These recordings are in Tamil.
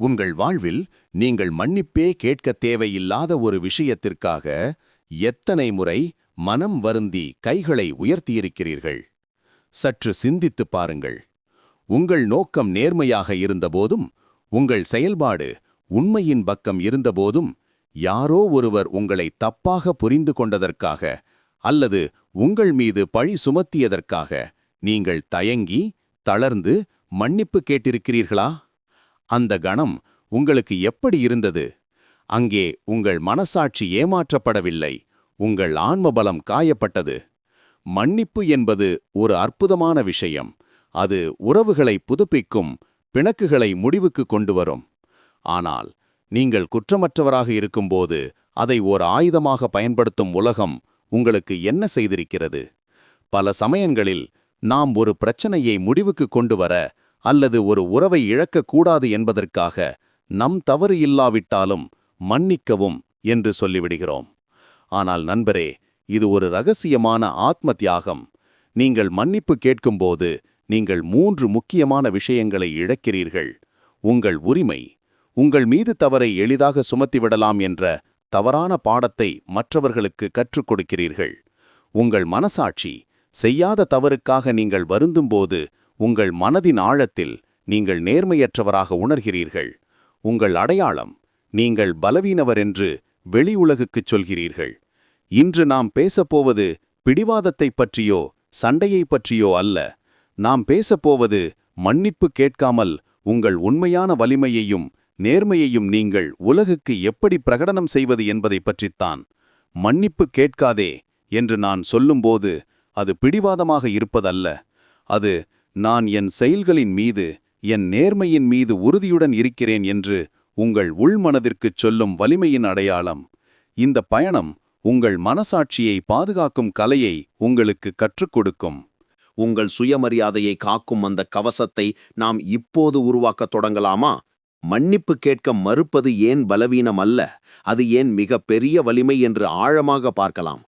உங்கள் வாழ்வில் நீங்கள் மன்னிப்பே கேட்கத் தேவையில்லாத ஒரு விஷயத்திற்காக எத்தனை முறை மனம் வருந்தி கைகளை உயர்த்தியிருக்கிறீர்கள்? சற்று சிந்தித்துப் பாருங்கள். உங்கள் நோக்கம் நேர்மையாக இருந்தபோதும் உங்கள் செயல்பாடு உண்மையின் பக்கம் இருந்தபோதும் யாரோ ஒருவர் உங்களை தப்பாக புரிந்து கொண்டதற்காக அல்லது உங்கள் மீது பழி சுமத்தியதற்காக நீங்கள் தயங்கி தளர்ந்து மன்னிப்பு கேட்டிருக்கிறீர்களா? அந்த கணம் உங்களுக்கு எப்படி இருந்தது? அங்கே உங்கள் மனசாட்சி ஏமாற்றப்படவில்லை. உங்கள் ஆன்மபலம் காயப்பட்டது. மன்னிப்பு என்பது ஒரு அற்புதமான விஷயம். அது உறவுகளை புதுப்பிக்கும் பிணக்குகளை முடிவுக்கு கொண்டு வரும் ஆனால் நீங்கள் குற்றமற்றவராக இருக்கும்போது அதை ஓர் ஆயுதமாக பயன்படுத்தும் உலகம் உங்களுக்கு என்ன செய்திருக்கிறது? பல சமயங்களில் நாம் ஒரு பிரச்சனையை முடிவுக்கு கொண்டு வர அல்லது ஒரு உறவை இழக்கக்கூடாது என்பதற்காக நம் தவறு இல்லாவிட்டாலும் மன்னிக்கவும் என்று சொல்லிவிடுகிறோம். ஆனால் நண்பரே இது ஒரு ரகசியமான ஆத்ம தியாகம் நீங்கள் மன்னிப்பு கேட்கும்போது நீங்கள் மூன்று முக்கியமான விஷயங்களை இழக்கிறீர்கள். உங்கள் உரிமை உங்கள் மீது தவறை எளிதாக சுமத்திவிடலாம் என்ற தவறான பாடத்தை மற்றவர்களுக்கு கற்றுக் கொடுக்கிறீர்கள். உங்கள் மனசாட்சி செய்யாத தவறுக்காக நீங்கள் வருந்தும்போது உங்கள் மனதின் ஆழத்தில் நீங்கள் நேர்மையற்றவராக உணர்கிறீர்கள். உங்கள் அடையாளம் நீங்கள் பலவீனவர் என்று வெளி உலகுக்குச் சொல்கிறீர்கள். இன்று நாம் பேசப்போவது பிடிவாதத்தை பற்றியோ சண்டையைப் பற்றியோ அல்ல. நாம் பேசப்போவது மன்னிப்பு கேட்காமல் உங்கள் உண்மையான வலிமையையும் நேர்மையையும் நீங்கள் உலகுக்கு எப்படி பிரகடனம் செய்வது என்பதை பற்றித்தான். மன்னிப்பு கேட்காதே என்று நான் சொல்லும்போது அது பிடிவாதமாக இருப்பதல்ல. அது நான் என் செயல்களின் மீது என் நேர்மையின் மீது உறுதியுடன் இருக்கிறேன் என்று உங்கள் உள்மனதிற்குச் சொல்லும் வலிமையின் அடையாளம். இந்த பயணம் உங்கள் மனசாட்சியை பாதுகாக்கும் கலையை உங்களுக்கு கற்றுக் கொடுக்கும். உங்கள் சுயமரியாதையை காக்கும் அந்த கவசத்தை நாம் இப்போது உருவாக்கத் தொடங்கலாமா? மன்னிப்பு கேட்க மறுப்பது ஏன் பலவீனம் அல்ல? அது ஏன் மிக பெரிய வலிமை என்று ஆழமாக பார்க்கலாம்.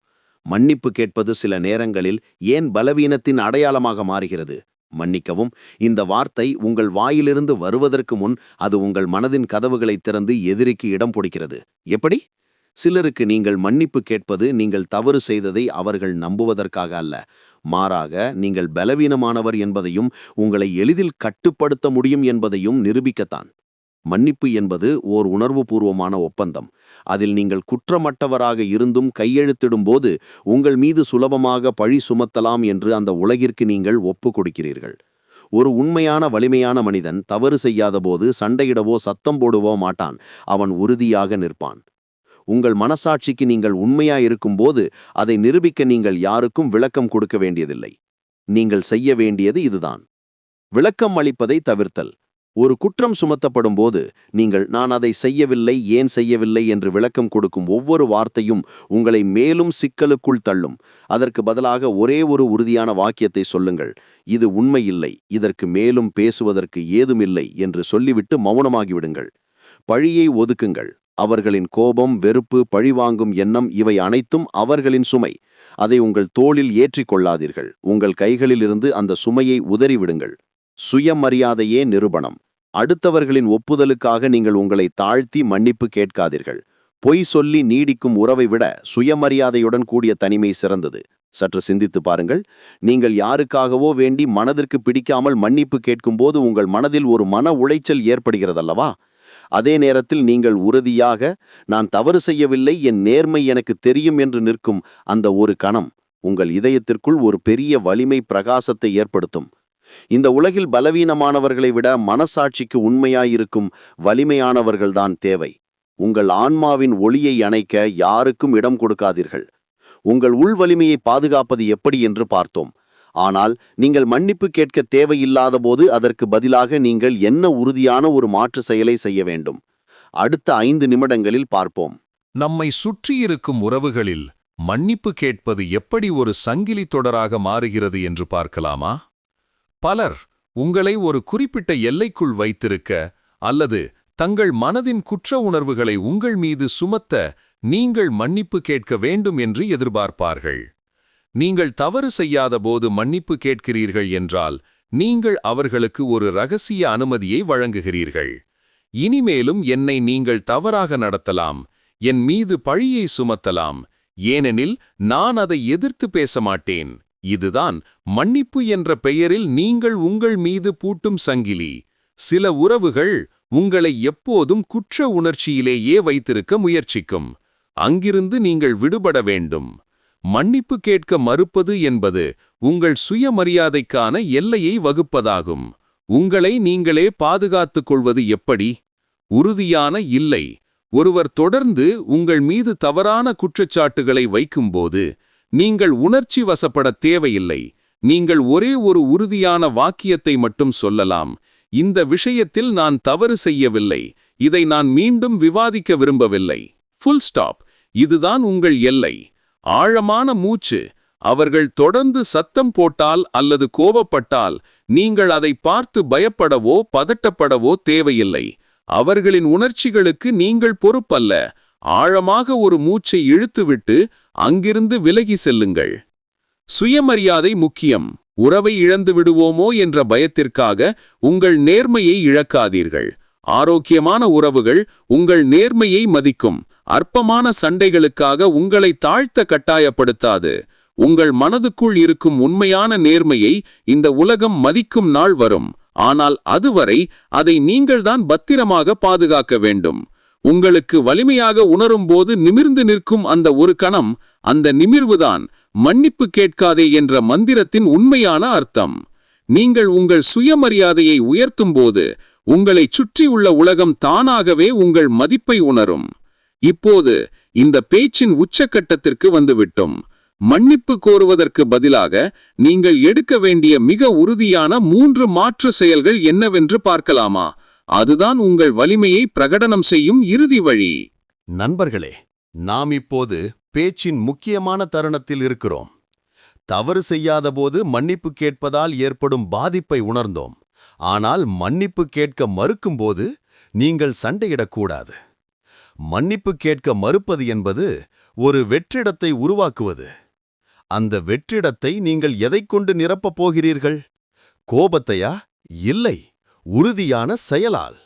மன்னிப்பு கேட்பது சில நேரங்களில் ஏன் பலவீனத்தின் அடையாளமாக மாறுகிறது? மன்னிக்கவும். இந்த வார்த்தை உங்கள் வாயிலிருந்து வருவதற்கு முன் அது உங்கள் மனதின் கதவுகளை திறந்து எதிரிக்கு இடம் பிடிக்கிறது. எப்படி? சிலருக்கு நீங்கள் மன்னிப்பு கேட்பது நீங்கள் தவறு செய்ததை அவர்கள் நம்புவதற்காக அல்ல. மாறாக நீங்கள் பலவீனமானவர் என்பதையும் உங்களை எளிதில் கட்டுப்படுத்த முடியும் என்பதையும் நிரூபிக்கத்தான். மன்னிப்பு என்பது ஓர் உணர்வுபூர்வமான ஒப்பந்தம். அதில் நீங்கள் குற்றமற்றவராக இருந்தும் கையெழுத்திடும்போது உங்கள் மீது சுலபமாக பழி சுமத்தலாம் என்று அந்த உலகிற்கு நீங்கள் ஒப்பு கொடுக்கிறீர்கள். ஒரு உண்மையான வலிமையான மனிதன் தவறு செய்யாதபோது சண்டையிடவோ சத்தம் போடுவோ மாட்டான். அவன் உறுதியாக நிற்பான். உங்கள் மனசாட்சிக்கு நீங்கள் உண்மையாயிருக்கும்போது அதை நிரூபிக்க நீங்கள் யாருக்கும் விளக்கம் கொடுக்க வேண்டியதில்லை. நீங்கள் செய்ய வேண்டியது இதுதான். விளக்கம் அளிப்பதை தவிர்த்தல். ஒரு குற்றம் சுமத்தப்படும் போது நீங்கள் நான் அதை செய்யவில்லை ஏன் செய்யவில்லை? என்று விளக்கம் கொடுக்கும் ஒவ்வொரு வார்த்தையும் உங்களை மேலும் சிக்கலுக்குள் தள்ளும். அதற்கு பதிலாக ஒரே ஒரு உறுதியான வாக்கியத்தை சொல்லுங்கள். இது உண்மையில்லை. இதற்கு மேலும் பேசுவதற்கு ஏதுமில்லை என்று சொல்லிவிட்டு மௌனமாகிவிடுங்கள். பழியை ஒதுக்குங்கள். அவர்களின் கோபம் வெறுப்பு பழிவாங்கும் எண்ணம் இவை அனைத்தும் அவர்களின் சுமை. அதை உங்கள் தோளில் ஏற்றிக் கொள்ளாதீர்கள். உங்கள் கைகளிலிருந்து அந்த சுமையை உதறிவிடுங்கள். சுயமரியாதையே நிரூபணம். அடுத்தவர்களின் ஒப்புதலுக்காக நீங்கள் உங்களை தாழ்த்தி மன்னிப்பு கேட்காதீர்கள். பொய் சொல்லி நீடிக்கும் உறவை விட சுயமரியாதையுடன் கூடிய தனிமை சிறந்தது. சற்று சிந்தித்து பாருங்கள். நீங்கள் யாருக்காகவோ வேண்டி மனதிற்கு பிடிக்காமல் மன்னிப்பு கேட்கும்போது உங்கள் மனதில் ஒரு மன உளைச்சல் ஏற்படுகிறதல்லவா? அதே நேரத்தில் நீங்கள் உறுதியாக நான் தவறு செய்யவில்லை என் நேர்மை எனக்கு தெரியும் என்று நிற்கும் அந்த ஒரு கணம் உங்கள் இதயத்திற்குள் ஒரு பெரிய வலிமை பிரகாசத்தை ஏற்படுத்தும். இந்த உலகில் பலவீனமானவர்களை விட மனசாட்சிக்கு உண்மையாயிருக்கும் வலிமையானவர்கள்தான் தேவை. உங்கள் ஆன்மாவின் ஒளியை அணைக்க யாருக்கும் இடம் கொடுக்காதீர்கள். உங்கள் உள் வலிமையை பாதுகாப்பது எப்படி என்று பார்த்தோம். ஆனால் நீங்கள் மன்னிப்பு கேட்க தேவையில்லாத போது அதற்கு பதிலாக நீங்கள் என்ன உறுதியான ஒரு மாற்று செயலை செய்ய வேண்டும். அடுத்த ஐந்து நிமிடங்களில் பார்ப்போம். நம்மை சுற்றியிருக்கும் உறவுகளில் மன்னிப்பு கேட்பது எப்படி ஒரு சங்கிலி தொடராக மாறுகிறது என்று பார்க்கலாமா? பலர் உங்களை ஒரு குறிப்பிட்ட எல்லைக்குள் வைத்திருக்க அல்லது தங்கள் மனதின் குற்ற உணர்வுகளை உங்கள் மீது சுமத்த நீங்கள் மன்னிப்பு கேட்க வேண்டும் என்று எதிர்பார்ப்பார்கள். நீங்கள் தவறு செய்யாதபோது மன்னிப்பு கேட்கிறீர்கள் என்றால் நீங்கள் அவர்களுக்கு ஒரு ரகசிய அனுமதியை வழங்குகிறீர்கள். இனிமேலும் என்னை நீங்கள் தவறாக நடத்தலாம் என் மீது பழியை சுமத்தலாம் ஏனெனில் நான் அதை எதிர்த்து பேச மாட்டேன். இதுதான் மன்னிப்பு என்ற பெயரில் நீங்கள் உங்கள் மீது பூட்டும் சங்கிலி. சில உறவுகள் உங்களை எப்போதும் குற்ற உணர்ச்சியிலேயே வைத்திருக்க முயற்சிக்கும். அங்கிருந்து நீங்கள் விடுபட வேண்டும். மன்னிப்பு கேட்க மறுப்பது என்பது உங்கள் சுயமரியாதைக்கான எல்லையை வகுப்பதாகும். உங்களை நீங்களே பாதுகாத்துக் கொள்வது எப்படி? உறுதியான இல்லை. ஒருவர் தொடர்ந்து உங்கள் மீது தவறான குற்றச்சாட்டுகளை வைக்கும்போது நீங்கள் உணர்ச்சி வசப்பட தேவையில்லை. நீங்கள் ஒரே ஒரு உறுதியான வாக்கியத்தை மட்டும் சொல்லலாம். இந்த விஷயத்தில் நான் தவறு செய்யவில்லை. இதை நான் மீண்டும் விவாதிக்க விரும்பவில்லை. ஃபுல் ஸ்டாப் இதுதான் உங்கள் எல்லை. ஆழமான மூச்சு. அவர்கள் தொடர்ந்து சத்தம் போட்டால் அல்லது கோபப்பட்டால் நீங்கள் அதை பார்த்து பயப்படவோ பதட்டப்படவோ தேவையில்லை. அவர்களின் உணர்ச்சிகளுக்கு நீங்கள் பொறுப்பல்ல. ஆழமாக ஒரு மூச்சை இழுத்துவிட்டு அங்கிருந்து விலகி செல்லுங்கள். சுயமரியாதை முக்கியம். உறவை இழந்து விடுவோமோ என்ற பயத்திற்காக உங்கள் நேர்மையை இழக்காதீர்கள். ஆரோக்கியமான உறவுகள் உங்கள் நேர்மையை மதிக்கும். அற்பமான சண்டைகளுக்காக உங்களை தாழ்த்த கட்டாயப்படுத்தாது. உங்கள் மனதுக்குள் இருக்கும் உண்மையான நேர்மையை இந்த உலகம் மதிக்கும் நாள் வரும். ஆனால் அதுவரை அதை நீங்கள்தான் பத்திரமாக பாதுகாக்க வேண்டும். உங்களுக்கு வலிமையாக உணரும்போது நிமிர்ந்து நிற்கும் அந்த ஒரு கணம் அந்த நிமிர்வுதான் மன்னிப்பு கேட்காதே என்ற மந்திரத்தின் உண்மையான அர்த்தம். நீங்கள் உங்கள் சுயமரியாதையை உயர்த்தும்போது உங்களை சுற்றியுள்ள உலகம் தானாகவே உங்கள் மதிப்பை உணரும். இப்போது இந்த பேச்சின் உச்சக்கட்டத்திற்கு வந்துவிட்டோம். மன்னிப்பு கோருவதற்கு பதிலாக நீங்கள் எடுக்க வேண்டிய மிக உறுதியான மூன்று மாற்று செயல்கள் என்னவென்று பார்க்கலாமா? அதுதான் உங்கள் வலிமையை பிரகடனம் செய்யும் இறுதி வழி. நண்பர்களே நாம் இப்போது பேச்சின் முக்கியமான தருணத்தில் இருக்கிறோம். தவறு செய்யாதபோது மன்னிப்பு கேட்பதால் ஏற்படும் பாதிப்பை உணர்ந்தோம். ஆனால் மன்னிப்பு கேட்க மறுக்கும்போது நீங்கள் சண்டையிடக்கூடாது மன்னிப்பு கேட்க மறுப்பது என்பது ஒரு வெற்றிடத்தை உருவாக்குவது. அந்த வெற்றிடத்தை நீங்கள் எதைக் கொண்டு நிரப்பப் போகிறீர்கள்? கோபத்தையா? இல்லை. உறுதியான செயலால்.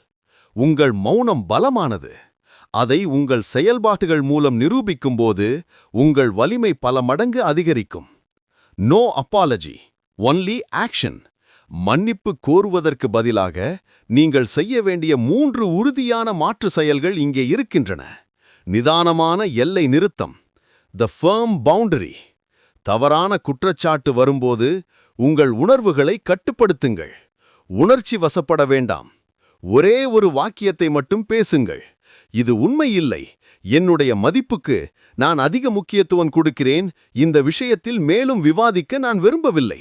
உங்கள் மௌனம் பலமானது. அதை உங்கள் செயல்பாட்டுகள் மூலம் நிரூபிக்கும்போது உங்கள் வலிமை பல மடங்கு அதிகரிக்கும். நோ அப்பாலஜி ஒன்லி ஆக்ஷன் மன்னிப்பு கோருவதற்கு பதிலாக நீங்கள் செய்ய வேண்டிய மூன்று உறுதியான மாற்று செயல்கள் இங்கே இருக்கின்றன. நிதானமான எல்லை நிறுத்தம். த ஃபேர்ம் பவுண்டரி தவறான குற்றச்சாட்டு வரும்போது உங்கள் உணர்வுகளை கட்டுப்படுத்துங்கள். உணர்ச்சி வசப்பட வேண்டாம். ஒரே ஒரு வாக்கியத்தை மட்டும் பேசுங்கள். இது உண்மை இல்லை. என்னுடைய மதிப்புக்கு நான் அதிக முக்கியத்துவம் கொடுக்கிறேன். இந்த விஷயத்தில் மேலும் விவாதிக்க நான் விரும்பவில்லை.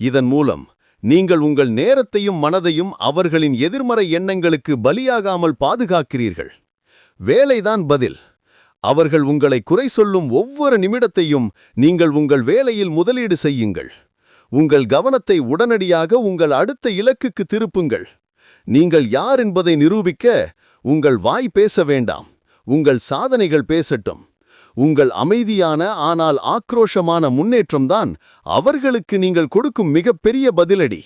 இதன் மூலம் நீங்கள் உங்கள் நேரத்தையும் மனதையும் அவர்களின் எதிர்மறை எண்ணங்களுக்கு பலியாகாமல் பாதுகாக்கிறீர்கள். வேலைதான் பதில். அவர்கள் உங்களை குறை சொல்லும் ஒவ்வொரு நிமிடத்தையும் நீங்கள் உங்கள் வேலையில் முதலீடு செய்யுங்கள். உங்கள் கவனத்தை உடனடியாக உங்கள் அடுத்த இலக்குக்கு திருப்புங்கள். நீங்கள் யார் என்பதை நிரூபிக்க உங்கள் வாய் பேச வேண்டாம். உங்கள் சாதனைகள் பேசட்டும். உங்கள் அமைதியான ஆனால் ஆக்ரோஷமான முன்னேற்றம்தான் அவர்களுக்கு நீங்கள் கொடுக்கும் மிகப்பெரிய பதிலடி.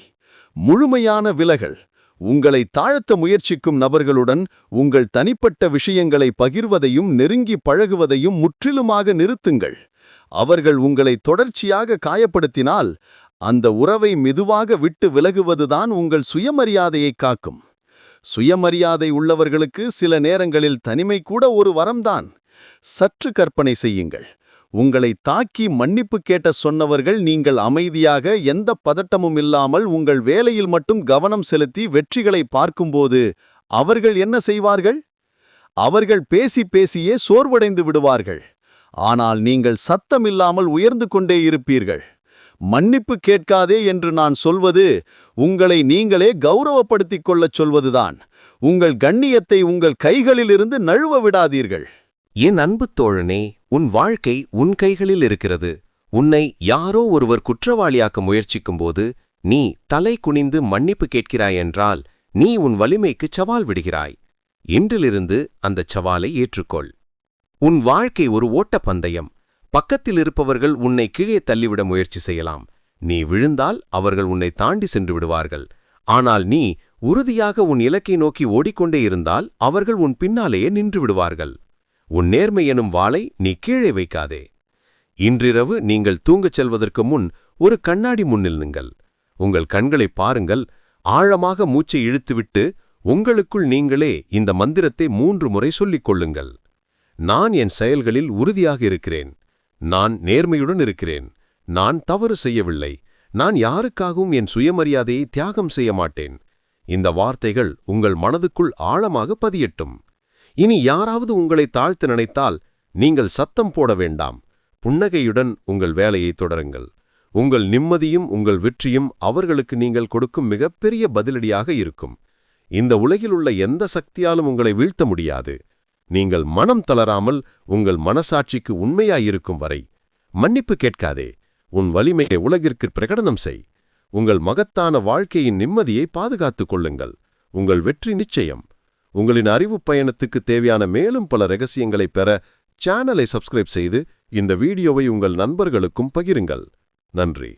முழுமையான விலகல். உங்களை தாழ்த்த முயற்சிக்கும் நபர்களுடன் உங்கள் தனிப்பட்ட விஷயங்களை பகிர்வதையும் நெருங்கி பழகுவதையும் முற்றிலுமாக நிறுத்துங்கள். அவர்கள் உங்களை தொடர்ச்சியாக காயப்படுத்தினால் அந்த உறவை மெதுவாக விட்டு விலகுவதுதான் உங்கள் சுயமரியாதையை காக்கும். சுயமரியாதை உள்ளவர்களுக்கு சில நேரங்களில் தனிமை கூட ஒரு வரம்தான். சற்று கற்பனை செய்யுங்கள். உங்களை தாக்கி மன்னிப்பு கேட்ட சொன்னவர்கள் நீங்கள் அமைதியாக எந்த பதட்டமும் இல்லாமல் உங்கள் வேலையில் மட்டும் கவனம் செலுத்தி வெற்றிகளை பார்க்கும்போது அவர்கள் என்ன செய்வார்கள்? அவர்கள் பேசி பேசியே சோர்வடைந்து விடுவார்கள். ஆனால் நீங்கள் சத்தமில்லாமல் உயர்ந்து கொண்டே இருப்பீர்கள். மன்னிப்பு கேட்காதே என்று நான் சொல்வது உங்களை நீங்களே கௌரவப்படுத்திக் கொள்ளச் சொல்வதுதான். உங்கள் கண்ணியத்தை உங்கள் கைகளிலிருந்து நழுவ விடாதீர்கள். என் அன்பு தோழனே உன் வாழ்க்கை உன் கைகளில் இருக்கிறது. உன்னை யாரோ ஒருவர் குற்றவாளியாக்க முயற்சிக்கும்போது நீ தலை குனிந்து மன்னிப்பு கேட்கிறாய் என்றால் நீ உன் வலிமைக்குச் சவால் விடுகிறாய். இன்றிலிருந்து அந்தச் சவாலை ஏற்றுக்கொள். உன் வாழ்க்கை ஒரு ஓட்டப்பந்தயம். பக்கத்தில் இருப்பவர்கள் உன்னை கீழே தள்ளிவிட முயற்சி செய்யலாம். நீ விழுந்தால் அவர்கள் உன்னை தாண்டி சென்று விடுவார்கள். ஆனால் நீ உறுதியாக உன் இலக்கை நோக்கி ஓடிக்கொண்டே இருந்தால் அவர்கள் உன் பின்னாலேயே நின்று விடுவார்கள். உன் நேர்மை எனும் வாளை நீ கீழே வைக்காதே. இன்றிரவு நீங்கள் தூங்கச் செல்வதற்கு முன் ஒரு கண்ணாடி முன்னில் உங்கள் கண்களைப் பாருங்கள். ஆழமாக மூச்சை இழுத்துவிட்டு உங்களுக்குள் நீங்களே இந்த மந்திரத்தை மூன்று முறை சொல்லிக் கொள்ளுங்கள். நான் என் செயல்களில் உறுதியாக இருக்கிறேன். நான் நேர்மையுடன் இருக்கிறேன். நான் தவறு செய்யவில்லை. நான் யாருக்காகவும் என் சுயமரியாதையை தியாகம் செய்ய மாட்டேன். இந்த வார்த்தைகள் உங்கள் மனதுக்குள் ஆழமாக பதியட்டும். இனி யாராவது உங்களை தாழ்த்து நினைத்தால் நீங்கள் சத்தம் போட வேண்டாம். புன்னகையுடன் உங்கள் வேலையை தொடருங்கள். உங்கள் நிம்மதியும் உங்கள் வெற்றியும் அவர்களுக்கு நீங்கள் கொடுக்கும் மிகப்பெரிய பதிலடியாக இருக்கும். இந்த உலகில் உள்ள எந்த சக்தியாலும் உங்களை வீழ்த்த முடியாது. நீங்கள் மனம் தளராமல் உங்கள் மனசாட்சிக்கு உண்மையாயிருக்கும் வரை மன்னிப்பு கேட்காதே. உன் வலிமையை உலகிற்கு பிரகடனம் செய். உங்கள் மகத்தான வாழ்க்கையின் நிம்மதியை பாதுகாத்துக் கொள்ளுங்கள். உங்கள் வெற்றி நிச்சயம். உங்களின் அறிவுப் பயணத்துக்கு தேவையான மேலும் பல ரகசியங்களை பெற சேனலை சப்ஸ்கிரைப் செய்து இந்த வீடியோவை உங்கள் நண்பர்களுக்கும் பகிருங்கள். நன்றி.